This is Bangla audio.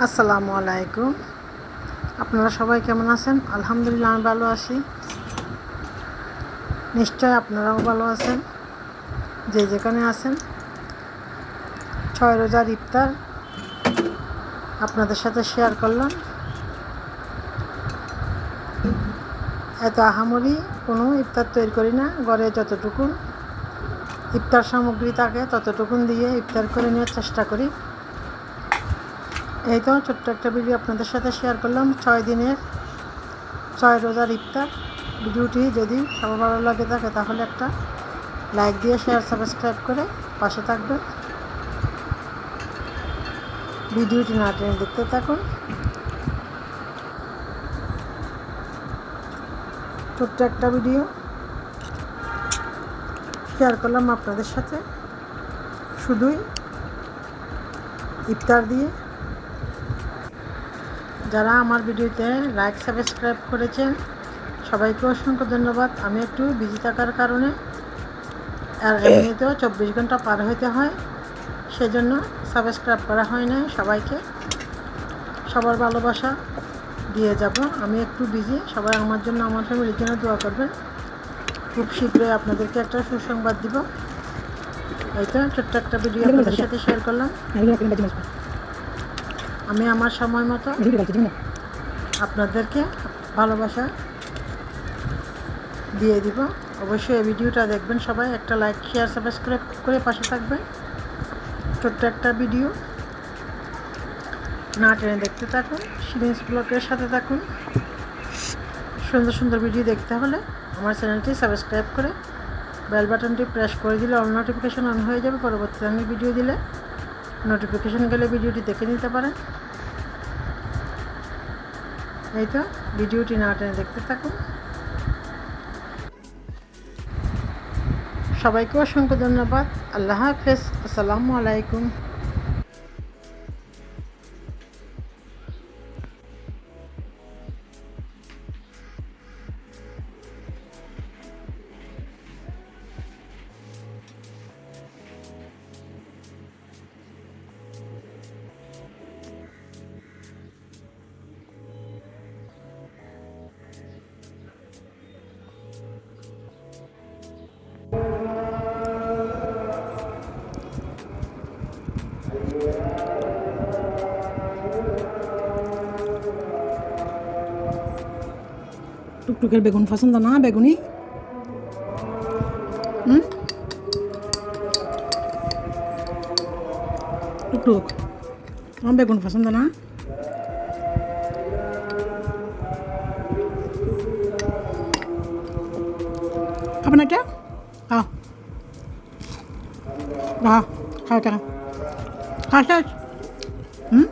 আসসালামু আলাইকুম। আপনারা সবাই কেমন আছেন? আলহামদুলিল্লাহ, আমি ভালো আছি। নিশ্চয় আপনারাও ভালো আছেন। যে যেখানে আছেন, ছয় রোজার ইফতার আপনাদের সাথে শেয়ার করলাম। এত আহামরি কোনো ইফতার তৈরি করি না। ঘরে যতটুকু ইফতার সামগ্রী থাকে, ততটুকুন দিয়ে ইফতার করে নেওয়ার চেষ্টা করি। এই তো ছোট্ট একটা ভিডিও আপনাদের সাথে শেয়ার করলাম। ছয় দিনের ছয় রোজার ইফতার। ভিডিওটি যদি সবার ভালো লাগে থাকে, তাহলে একটা লাইক দিয়ে শেয়ার সাবস্ক্রাইব করে পাশে থাকবেন। ভিডিওটি না টেনে দেখতে থাকুন। ছোট্ট একটা ভিডিও শেয়ার করলাম আপনাদের সাথে। শুধুই ইফতার দিয়ে যারা আমার ভিডিওতে লাইক সাবস্ক্রাইব করেছেন সবাইকে অসংখ্য ধন্যবাদ। আমি একটু বিজি থাকার কারণে আর এমনিতেও চব্বিশ ঘণ্টা পার হইতে হয় সেজন্য সাবস্ক্রাইব করা হয় নাই সবাইকে। সবার ভালোবাসা দিয়ে যাব। আমি একটু বিজি সবাই আমার জন্য আমার ফ্যামিলির জন্য দোয়া করবেন। খুব শীঘ্রই আপনাদেরকে একটা সুসংবাদ দিব। এই তো ছোট্ট একটা ভিডিও আপনাদের সাথে শেয়ার করলাম। আমি আমার সময় মতো আপনাদেরকে ভালোবাসা দিয়ে দিব। অবশ্যই এই ভিডিওটা দেখবেন সবাই। একটা লাইক শেয়ার সাবস্ক্রাইব করে পাশে থাকবেন। ছোট্ট একটা ভিডিও। না টেনে দেখতে থাকুন সিরিয়াস ব্লগের সাথে থাকুন। সুন্দর সুন্দর ভিডিও দেখতে হলে আমার চ্যানেলটি সাবস্ক্রাইব করে বেল বাটনটি প্রেস করে দিলে অল নোটিফিকেশন অন হয়ে যাবে। পরবর্তীতে আমি ভিডিও দিলে নোটিফিকেশন গেলে ভিডিওটি দেখে নিতে পারেন। এই তো, ভিডিওটি না টেনে দেখতে থাকুন। সবাইকে অসংখ্য ধন্যবাদ। আল্লাহ হাফেজ। আসসালামু আলাইকুম। টুকটুকের বেগুন পছন্দ না, বেগুনি? টুকটুক। আমার বেগুন পছন্দ না। খাবেন এটা খাও খাও খাও এটা খাও হুম?